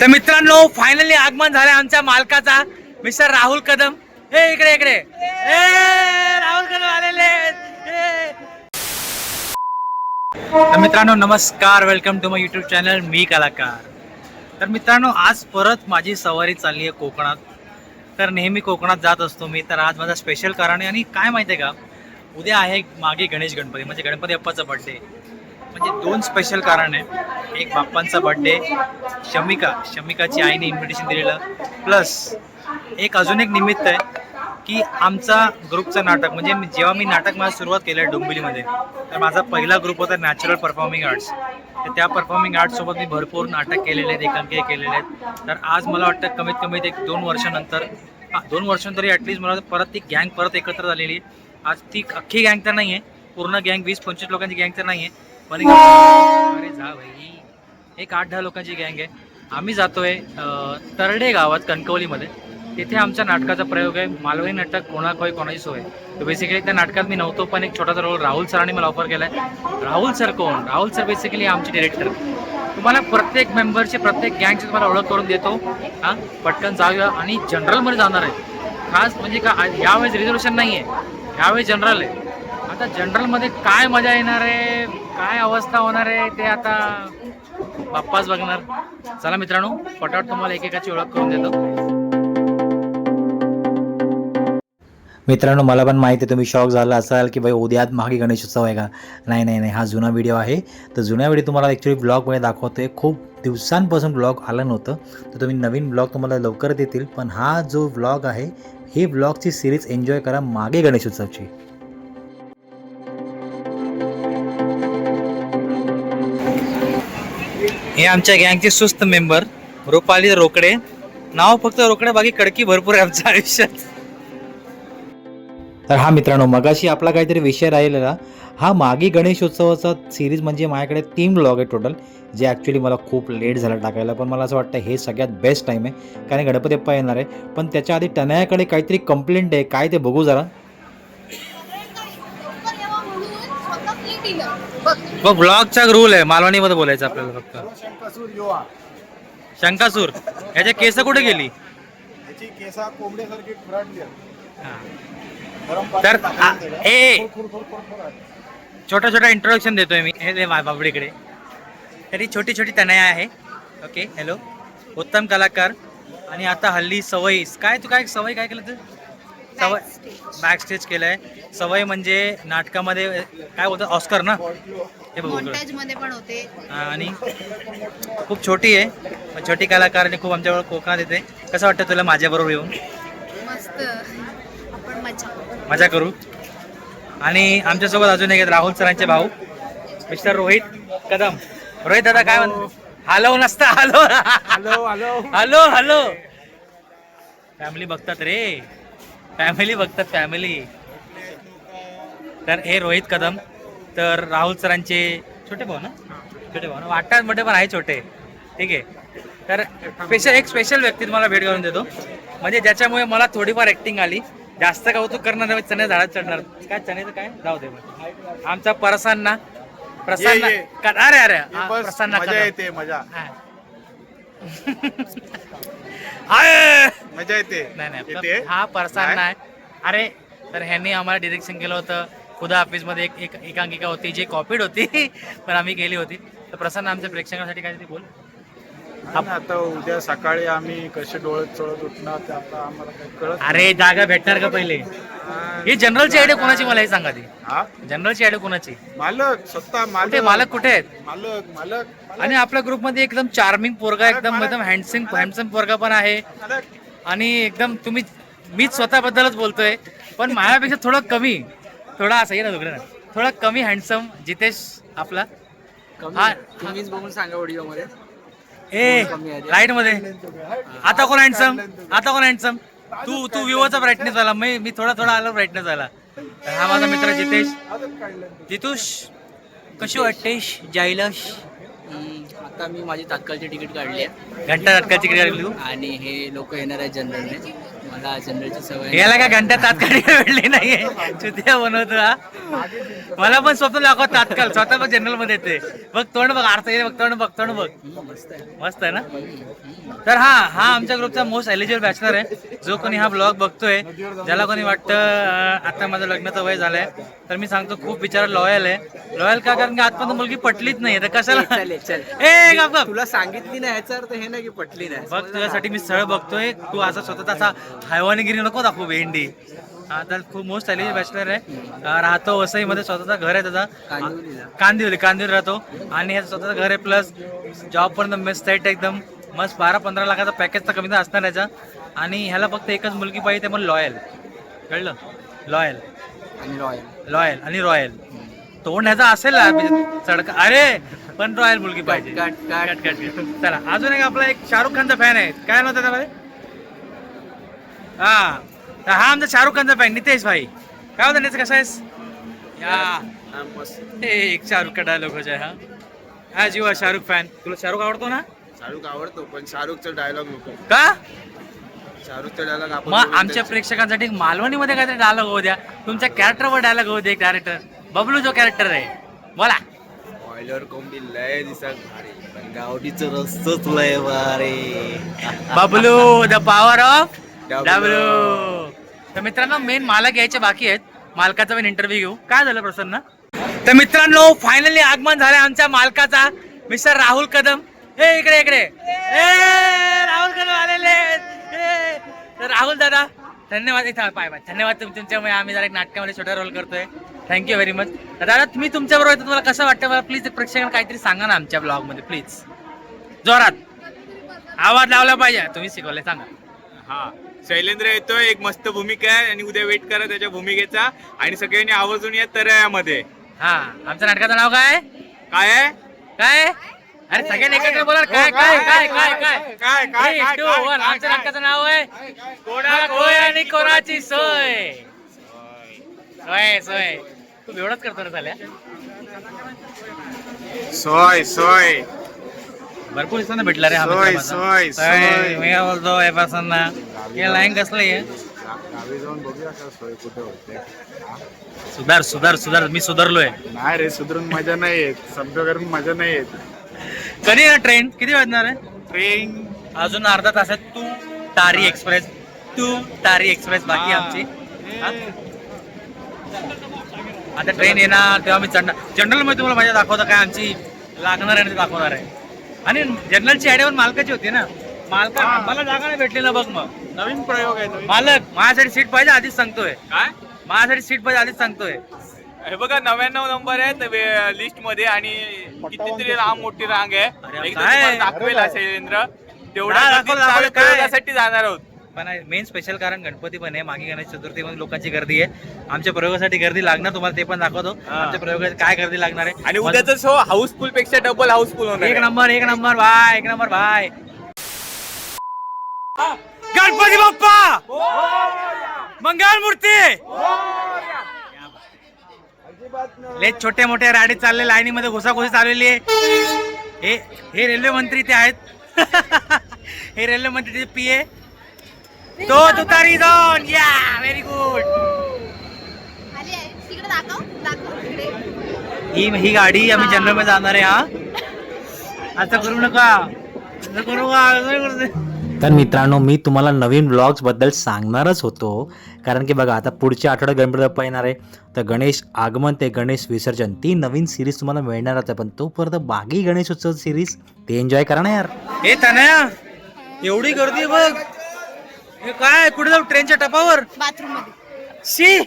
तर मित्रांनो फायनली आगमन झालं आमच्या मालकाचा मिस्टर राहुल कदम. हे इकडे इकडे. ए राहुल कदम आलेले तर मित्रांनो नमस्कार. Welcome to my YouTube channel मी कलाकार. तर मित्रांनो आज परत माझी सवारी चालली आहे कोकणात. तर नेहमी कोकणात जात असतो मी. तर आज माझा स्पेशल कारण आहे आणि काय माहिती आहे का? उद्या आहे मागे गणेश गणपती. म्हणजे गणपती अप्पाचा बर्थडे म्हणजे दोन स्पेशल कारण आहे. एक बाप्पांचा बर्थडे शमिका शमिकाची आईने इन्व्हिटेशन दिलेलं. प्लस एक अजून एक निमित्त आहे की आमचा ग्रुपचं नाटक म्हणजे जेव्हा मी नाटक माझं सुरुवात केलं आहे डोंबिवलीमध्ये तर माझा पहिला ग्रुप होता नॅचरल परफॉर्मिंग आर्ट्स तर त्या परफॉर्मिंग आर्ट्ससोबत मी भरपूर नाटक केलेले आहेत एकांकिका केलेले आहेत. तर आज मला वाटतं कमीत कमी एक दोन वर्षानंतर दोन वर्षांनंतर ॲटलीस्ट मला परत ती गँग परत एकत्र झालेली आहे. आज ती अख्खी गँग तर नाही आहे पूर्ण गँग वीस पंचवीस लोकांची गँग तर नाही आहे पण अरे जा भाई. एक आठ दहा लोकांची गँग आहे. आम्ही जातोय तरडे गावात कणकवलीमध्ये. तिथे आमच्या नाटकाचा प्रयोग आहे मालवणी नाटक कोणाकोय कोणाची सोय. तर बेसिकली त्या नाटकात मी नव्हतो पण एक छोटासा रोल राहुल सरांनी मला ऑफर केला आहे राहुल सर कोण? राहुल सर बेसिकली आमचे डिरेक्टर तुम्हाला प्रत्येक मेंबरची प्रत्येक गँगची तुम्हाला ओळख करून देतो. हां? पटकन जाऊया आणि जनरलमध्ये जाणार आहे. खास म्हणजे का यावेळेस रिझर्वेशन नाही आहे यावेळेस जनरल आहे. आता जनरलमध्ये काय मजा येणार आहे? काय अवस्था होणार आहे ते आता बाप्पाच बघणार. चला मित्रांनो पटापट तुम्हाला एकेकाची ओळख करून देतो. मित्रांनो मला पण माहिती आहे तुम्ही शॉक झाला असाल की भाई उद्यात मागे गणेशोत्सव आहे का? नाही नाही नाही हा जुना व्हिडिओ आहे. तर जुन्या व्हिडिओ तुम्हाला ॲक्च्युली ब्लॉगमध्ये दाखवतो आहे खूप दिवसांपासून ब्लॉग आलं नव्हतं. तर तुम्ही नवीन ब्लॉग तुम्हाला लवकर देतील पण हा जो ब्लॉग आहे हे ब्लॉगची सिरीज एन्जॉय करा मागे गणेशोत्सवची. हे आमच्या गँगचे सुस्त मेंबर रुपाली रोकडे. नाव फक्त रोकडे बाकी कडकी भरपूर आहे आमच्या आयुष्यात. तर हा मित्रांनो मगाशी आपला काहीतरी विषय राहिलेला. हा मागे गणेशोत्सवाचा सिरीज म्हणजे माझ्याकडे तीन ब्लॉग आहे टोटल जे ॲक्च्युली मला खूप लेट झालं टाकायला. पण मला असं वाटतं हे सगळ्यात बेस्ट टाईम आहे. कारण गणपती बाप्पा येणार आहे. पण त्याच्या आधी टनयाकडे काहीतरी कंप्लेंट आहे. काय ते बघू जरा. बघ ब्लॉगचा रूल आहे मालवणीमध्ये बोलायचं आपल्याला फक्त. शंकासूर युवा. शंकासूर? ह्याच्या केस कुठे गेली? याची केसा कोंबड्यासारखी आहे. हा. तर पाण्यात आ- टाकून ए, ए. दिलं. खुर, खुर, खुर, खुर, खुर आहे. छोटा छोटा इंट्रोडक्शन देतोय मी. हे दे मा बाबडीकडे. तरी छोटी छोटी तनया आहे. ओके हॅलो उत्तम कलाकार. आणि आता हल्ली सवयी काय तू काय सवय काय केलं तू? सवय बॅक स्टेज केलंय. सवय म्हणजे नाटकामध्ये काय बोलतात ऑस्कर ना? हे बघू मध्ये पण होते. हा, आणि खूप छोटी आहे. छोटी कलाकार आणि खूप आमच्याबरोबर कोकणात येते. कसं वाटतं तुला माझ्याबरोबर येऊन? मस्त. आपण मजा मजा करू. आणि आमच्यासोबत अजून एक राहुल सरांचे भाऊ. मिस्टर रोहित कदम. रोहित दादा काय म्हणतो हॅलो नसता hello. Hello hello. Hello hello. Family बघतात रे. फॅमिली बघतात फॅमिली तर हे रोहित कदम तर राहुल सरांचे छोटे भाऊ ना? छोटे भाऊ ना? वाटतात मोठे पण आहे छोटे. ठीक आहे. तर स्पेशल एक स्पेशल व्यक्ती तुम्हाला भेट घालून देतो. म्हणजे ज्याच्यामुळे मला थोडीफार ऍक्टिंग आली. जास्त कौतुक करणार नाही चणे झाडात चढणार. काय चण्याचं काय? जाऊ दे. आमचा प्रसन्न. प्रसन्न. अरे अरे. प्रसन्न मजा. येते मजा. आय! मजा येते. नाही नाही येते. हा परसान नाही. अरे तर ह्यांनी आम्हाला डिरेक्शन केलं होतं. खुदा ऑफिसमध्ये एक एक एकांकिका होती जी कॉपीड होती पण आम्ही केली होती. तर प्रसन्न आमच्या प्रेक्षकांसाठी काय ते बोल. आता उद्या सकाळी आम्ही कसे डोळे चळत उठणार ते आता आम्हाला काही कळत अरे जागा भेटणार का पहिले? ही जनरलची आयडिया कोणाची मला हे सांगा ती. हा? जनरलची आयडिया कोणाची? मालक स्वतः कुठे? मालक. मालक कुठे आहेत? मालक मालक मालक, आणि आपल्या ग्रुपमध्ये एकदम चार्मिंग पोरगा एकदम एकदम हँडसिंग हँडसम पोरगा पण आहे. मालक. आणि एकदम तुम्ही मीच स्वतःबद्दलच बोलतोय पण माझ्यापेक्षा थोडं कमी थोडा असं ये ना दुकडे ना. थोडा कमी हँडसम जितेश आपला. हा. तुम्हीच बघून सांगा व्हिडिओमध्ये. ए लाइटमध्ये आता कोण हँडसम आता कोण हँडसम तू तू विवोचा ब्राईटनेस झाला. मी मी थोडा थोडा आला ब्राईटनेस झाला. हा माझा मित्र जितेश. जितूश कशी वाटतेश जायलाश? आता मी माझी तात्काळची तिकीट काढली आहे. घंटा नाटकाची क्रिया तू? आणि हे लोक येणार आहेत जनरलने. मला जनरलची सवय याला काय घंटा तात्काळ भेटली नाहीये. चुतिया बनवतो हा. मला पण स्वप्न दाखव तात्काळ. स्वतः बघ जनरलमध्ये येते. बघ तोंड बघ येते बघ तोंड बघ तोंड बघ. मस्त आहे ना? तर हा हा आमच्या ग्रुपचा मोस्ट एलिजिबल बॅचलर आहे. जो कोणी हा ब्लॉग बघतोय ज्याला कोणी वाटतं अं, आता माझं लग्नाचं वय झालंय तर मी सांगतो खूप बिचारा लॉयल आहे. लॉयल का? कारण की आजपर्यंत मुलगी पटलीच नाही तर कशाला? चल चल. ए गप गप. तुला सांगितली नाही याचा अर्थ हे नाही की पटली नाही. बघ तुझ्यासाठी मी स्थळ बघतोय. तू असा स्वतः असा हैवानीगिरी नको दाखवू भेंडी. हा तर खूप मोस्ट एलिजिबल बॅचलर आहे. राहतो वसईमध्ये स्वतःचा घर आहे त्याचा. कांदिवली कांदिवली राहतो. आणि ह्याचं स्वतःचं घर आहे प्लस जॉब पण मस्त सेट एकदम. मस्त बारा पंधरा लाखाचा पॅकेज तर कमी असणार याचा. आणि ह्याला फक्त एकच मुलगी पाहिजे ते पण लॉयल कळलं? लॉयल आणि रॉयल लॉयल आणि रॉयल तोंड ह्याचा असेल म्हणजे चढका अरे पण रॉयल मुलगी पाहिजे. चला अजून एक आपला एक शाहरुख खानचा फॅन आहे. काय नाव त्याच्यामध्ये हा. तर हा आमचा शाहरुख खानचा फॅन नितेश भाई. काय होतं नितेश कसा आहेस? या. एक शाहरुख का डायलॉग हो जाय हा. हा जीवा शाहरुख फॅन तुला शाहरुख आवडतो ना? शाहरुख आवडतो पण शाहरुखचा डायलॉग नको. का? शाहरुखचा डायलॉग आपण मग आमच्या प्रेक्षकांसाठी मालवणीमध्ये काहीतरी डायलॉग होऊ द्या. तुमच्या कॅरेक्टरवर डायलॉग होऊ दे कॅरेक्टर बबलू जो कॅरेक्टर आहे. बोला. बॉयलर कोंबडी लय दिसत भारी. पण गावडीचं रस्तच लय भारी. Bablu the power of W. W तर मित्रांनो मेन मालक यायचे बाकी आहेत. मालकाचा पण इंटरव्ह्यू घेऊ. काय झालं प्रसन्न? तर मित्रांनो फायनली आगमन झालंय आमच्या मालकाचा मिस्टर राहुल कदम. हे इकडे इकडे. ए राहुल कदम आलेले तर राहुल दादा धन्यवाद. इथं पाय पाय धन्यवाद तुम तुमच्यामुळे आम्ही जरा एक नाटकामध्ये छोटा रोल करतोय. थँक्यू व्हेरी मच दादा तुम्ही तुमच्या बरोबर तुम्हाला कसं वाटतं? मला प्लीज प्रेक्षकांना काहीतरी सांगा ना आमच्या ब्लॉगमध्ये प्लीज जोरात. आवाज लावला पाहिजे. तुम्ही शिकवले सांगा. हा. शैलेंद्र येतोय एक मस्त भूमिका आहे आणि उद्या वेट करा त्याच्या भूमिकेचा. आणि सगळ्यांनी आवर्जून या तर यामध्ये हा आमच्या नाटकाचं नाव काय? काय आहे? काय? अरे सगळ्यांनी एकत्र बोला काय काय काय काय काय काय काय Three, काय two, काय, one. काय, आमच्या? नाटकाचं नाव आहे कोणा कोय आणि कोणाची सोय. सोय सोय. तू एवढंच करतो ना झाल्या. सोय सोय. भरपूर दिवसांना भेटला रे हा सोय, मित्र माझा. सोय, सोय. मी काय बोलतो हे लाईन कसलं आहे? गावी जाऊन बघूया का सोय कुठे होते सुधार सुधार सुधार. मी सुधारलोय. नाही रे सुधरून मजा नाही येत. शब्द करून मजा नाही येत. कधी आहे ट्रेन? किती वाजणार आहे? ट्रेन? अजून अर्धा तास आहे. तू तारी एक्सप्रेस. तू तारी एक्सप्रेस बाकी आहे आमची. हा? आता ट्रेन येणार तेव्हा मी जनरलमध्ये तुम्हाला माझ्या दाखवता काय आमची लागणार आहे आणि ते दाखवणार आहे. आणि जनरलची आयडिया पण मालकाची होती ना. मालका मला जागा नाही भेटली ना बघ मग. नवीन प्रयोग आहे नवीन. मालक माझ्यासाठी सीट पाहिजे आधीच सांगतोय. काय? माझ्यासाठी सीट पाहिजे आधीच सांगतोय. हे बघा नव्याण्णव नंबर आहे लिस्टमध्ये आणि कितीतरी रांग मोठी रांग अरे आहे एकदा काय? तुम्हाला दाखवेल हा शैलेंद्र तेवढा हा, गर्दीत दाखव, दाखव, चालू काय? प्रयोगासाठी जाणार आहोत. पण मेन स्पेशल कारण गणपती पण आहे. मागे गणेश चतुर्थीमध्ये लोकांची गर्दी आहे. आमच्या प्रयोगासाठी गर्दी लागणार तुम्हाला ते पण दाखवतो. आमच्या प्रयोगात काय गर्दी लागणार आहे? आणि उद्याचा शो हाऊसफुलपेक्षा डबल हाऊसफुल होणार एक आहे. नंबर एक नंबर भाई एक नंबर भाई. गणपती बाप्पा! मंगल मूर्ती! ले छोटे मोठे राडी चालले लाईनी मध्ये घुसाघुसी चाललेली आहे. हे हे रेल्वे मंत्री ते आहेत. हे रेल्वे मंत्री पी ए. तो तुतारी दोन या व्हेरी गुड ही ही गाडी आम्ही जनरलमध्ये जाणार आहे हा. असं करू नका. असं करू. तर मित्रांनो मी तुम्हाला नवीन ब्लॉग्सबद्दल सांगणारच होतो. कारण की बघा आता पुढच्या आठवड्यात गणपती बाप्पा येणार आहे. तर गणेश आगमन ते गणेश विसर्जन ती नवीन सिरीज तुम्हाला मिळणारच आहे. पण तोपर्यंत बाकी गणेश उत्सव सिरीज ते एन्जॉय करा ना यार. हे तनया एवढी गर्दी बघ. हे काय? कुठे जाऊ? ट्रेनच्या टपावर? बाथरूममध्ये. शी!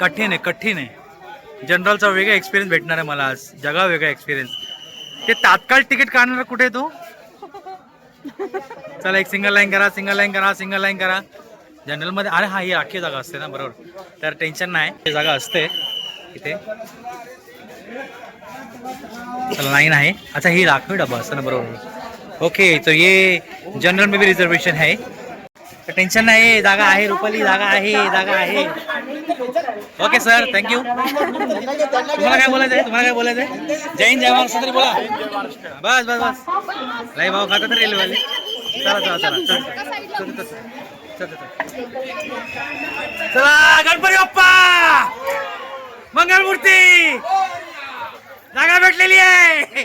कठीण आहे कठीण आहे. जनरलचा वेगळा एक्सपिरियन्स भेटणार आहे मला आज. जगा वेगळा एक्सपिरियन्स ते तात्काळ तिकीट काढणार कुठे आहे तो? चला एक सिंगल लाईन करा सिंगल लाईन करा सिंगल लाईन करा. जनरलमध्ये अरे हा ही आखी जागा असते ना बरोबर. तर टेन्शन नाही. ही जागा असते. इथे. लाईन आहे. अच्छा ही राखवी डबा असतं ना बरोबर. ओके तो ये जनरल में भी रिजर्वेशन है. तर टेन्शन नाही जागा आहे रुपाली जागा आहे जागा आहे. ओके सर थँक्यू तुम्हाला काय बोलायचं आहे तुम्हाला काय बोलायचं आहे जय हिंद जय महाराष्ट्र तरी बोला. बस बस बस. नाही भाऊ खातात तर रेल्वेवाले. चला चला चला चला. चला गणपती बाप्पा! मंगलमूर्ती! जागा भेटलेली आहे.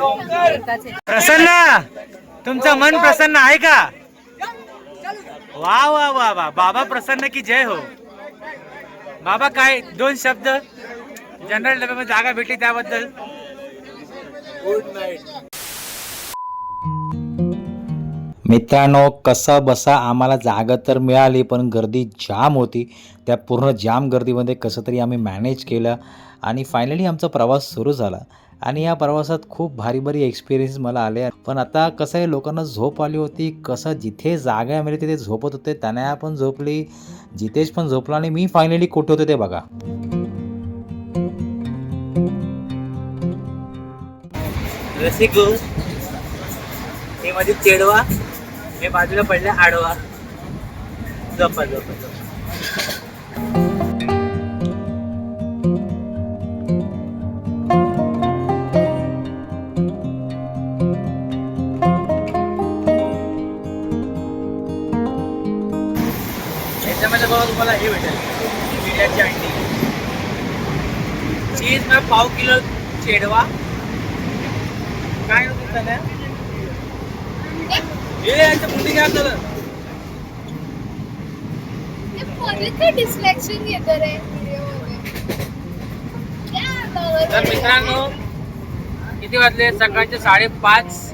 प्रसन्न! तुमचं मन प्रसन्न आहे का? वा वा वा वा. बाबा प्रसन्न की जय हो. बाबा काय दोन शब्द? जनरल डब्यामध्ये जागा भेटली त्याबद्दल. मित्रांनो कसा बसा आम्हाला जागा तर मिळाली पण गर्दी जाम होती. त्या पूर्ण जाम गर्दीमध्ये कसं तरी आम्ही मॅनेज केलं. आणि फायनली आमचा प्रवास सुरू झाला. आणि या प्रवासात खूप भारी भारी एक्सपिरियन्स मला आले. पण आता कसं आहे लोकांना झोप आली होती कसं जिथे जागा मिळते तिथे झोपत होते त्यांना पण झोपली जितेश पण झोपला आणि मी फायनली कुठे होते ते बघा. रसिको हे मध्ये चेडवा हे बाजूला पडले आडवा. झोपा झोपा झोपा. तुम्हाला हे भेटेल. बिर्याची अंडी. चीज ना पाव किलो चेडवा. काय होतं त्याला हे याच्या मुंडी काय झालं ते मध्ये काय डिस्ट्रॅक्शन घेतं रे व्हिडिओमध्ये. क्या बघत तर आहे? मित्रांनो किती वाजले? सकाळचे साडेपाच.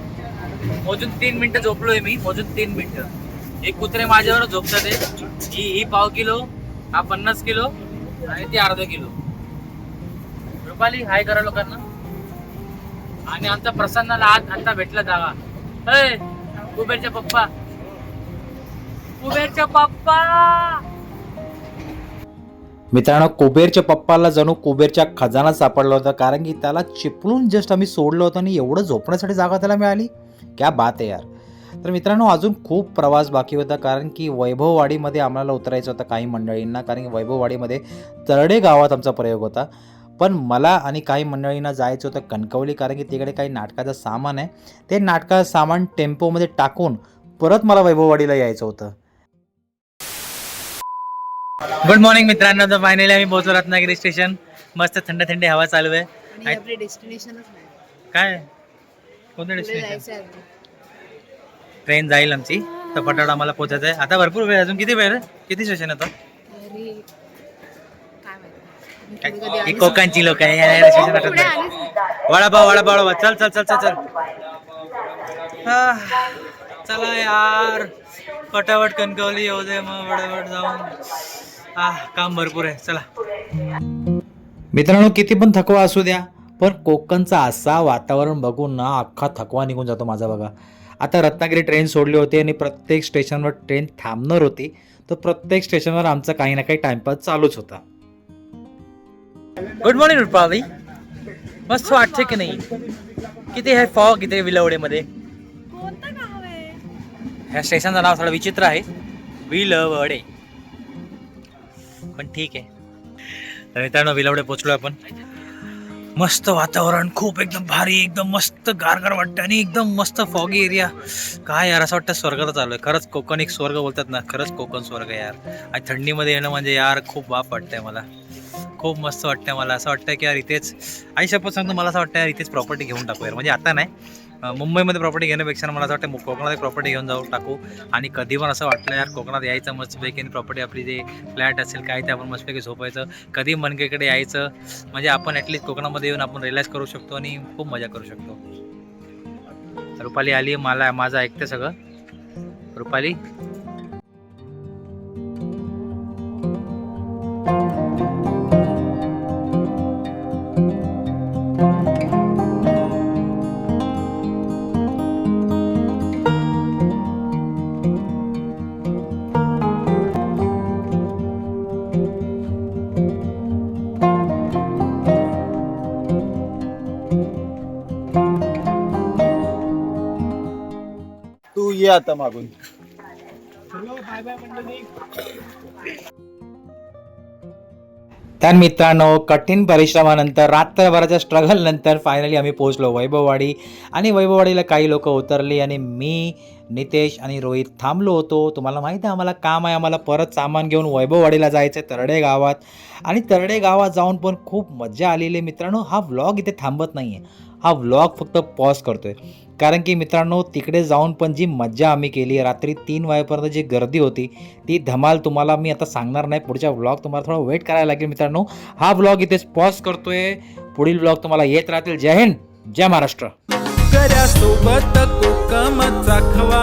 मोजून तीन मिनिटं झोपलोय मी. मोजून तीन मिनिटं. एक कुत्रे माझ्यावर झोपतात ही. ही पाव किलो हा पन्नास किलो आणि ती अर्धा किलो. रुपाली हाय करा लोकांना. आणि आमचा प्रसन्नाला आज आता भेटला जागा अय कुबेरच्या पप्पा. कुबेरच्या पप्पा! मित्रांनो कुबेरच्या पप्पाला जणू कुबेरच्या खजाना सापडला होता कारण की त्याला चिपळून जस्ट आम्ही सोडलं होतं आणि एवढं झोपण्यासाठी जागा त्याला मिळाली. क्या बात आहे यार. तर मित्रांनो अजून खूप प्रवास बाकी होता कारण की वैभववाडीमध्ये आम्हाला उतरायचं होतं काही मंडळींना कारण की वैभववाडीमध्ये तरडे गावात आमचा प्रयोग होता. पण मला आणि काही मंडळींना जायचं होतं कणकवली कारण की तिकडे काही नाटकाचं सामान आहे. ते नाटकाचं सामान टेम्पोमध्ये टाकून परत मला वैभववाडीला यायचं होतं. गुड मॉर्निंग मित्रांनो तर फायनली आम्ही पोहोचलो रत्नागिरी स्टेशन मस्त थंड थंडी हवा चालू आहे. आणि डेस्टिनेशनच काय? कोणतं डेस्टिनेशन. ट्रेन जाईल आमची. तर फटाफट आम्हाला पोहोचायचं आहे आता भरपूर वेळ अजून किती वेळ? किती स्टेशन आता? ही कोकणची लोक आहे. हो. वडापाव वडापाव चल चल चल चल चल. चला यार. फटाफट कणकवली येऊ दे मग. वडावट जाऊन. आह काम भरपूर आहे. चला. मित्रांनो किती पण थकवा असू द्या पण कोकणचा असा वातावरण बघून ना अख्खा थकवा निघून जातो माझा बघा. आता रत्नागिरी ट्रेन सोडली होती आणि प्रत्येक स्टेशनवर ट्रेन थांबणार होती. तर प्रत्येक स्टेशनवर आमचा काही ना काही टाइमपास चालूच होता. गुड मॉर्निंग रुपाली मस्त वाटते की नाही? किती आहे फॉग इथे विलवडेमध्ये? कोणतं गाव आहे? ह्या स्टेशनचं नाव थोडं विचित्र आहे. विलवडे. पण ठीक आहे. तर मित्रांनो विलवडे पोचलो आपण. मस्त वातावरण खूप एकदम भारी एकदम मस्त गारगार वाटतं आणि एकदम मस्त फॉगी एरिया काय यार असं वाटतं स्वर्गातच आहे खरंच कोकण एक स्वर्ग बोलतात ना. खरंच कोकण स्वर्ग यार. आणि थंडीमध्ये येणं म्हणजे यार खूप बाप वाटतंय मला. खूप मस्त वाटतंय मला. असं वाटतं की यार इथेच आई शपथ सांगतो मला असं वाटतं यार इथेच प्रॉपर्टी घेऊन टाकू यार म्हणजे आता नाही मुंबईमध्ये प्रॉपर्टी घेण्यापेक्षा मला असं वाटतं मु- कोकणात प्रॉपर्टी घेऊन जाऊ टाकू. आणि कधी पण असं वाटलं यार कोकणात यायचं मस्तपैकी आणि प्रॉपर्टी आपली जे फ्लॅट असेल काय ते आपण मस्तपैकी झोपायचं. कधी मनकेकडे यायचं म्हणजे आपण ॲटलीस्ट कोकणामध्ये येऊन आपण रिलॅक्स करू शकतो आणि खूप मजा करू शकतो. रुपाली आली मला माझं ऐकते सगळं. रुपाली? ये आता मागून. तर मित्रांनो कठीण परिश्रमानंतर रात्रभराच्या स्ट्रगल नंतर फायनली आम्ही पोहोचलो वैभववाडी. आणि वैभववाडीला काही लोक उतरली आणि मी नितेश आणि रोहित थांबलो होतो. तुम्हाला माहिती आहे आम्हाला काम आहे. आम्हाला परत सामान घेऊन वैभववाडीला जायचं आहे तरडे गावात. आणि तरडे गावात जाऊन पण खूप मजा आलेली आहे. मित्रांनो हा व्लॉग इथे थांबत नाही आहे हा व्लॉग फक्त पॉज करतो आहे कारण की मित्रांनो तिकडे जाऊन पण जी मज्जा आम्ही केली रात्री तीन वाजेपर्यंत जी गर्दी होती ती धमाल तुम्हाला मी आता सांगणार नाही. पुढच्या व्लॉग तुम्हाला थोडा वेट करायला लागेल मित्रांनो. हा व्लॉग इथेच पॉज करतोय. पुढील ब्लॉग तुम्हाला येत राहतील. जय हिंद जय महाराष्ट्र. गऱ्यासोबत कोकम चाखवा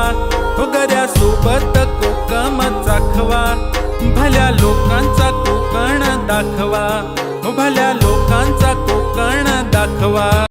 हो गऱ्यासोबत कोकम भल्या लोकांचा कोकण दाखवा भल्या लोकांचा कोकण दाखवा.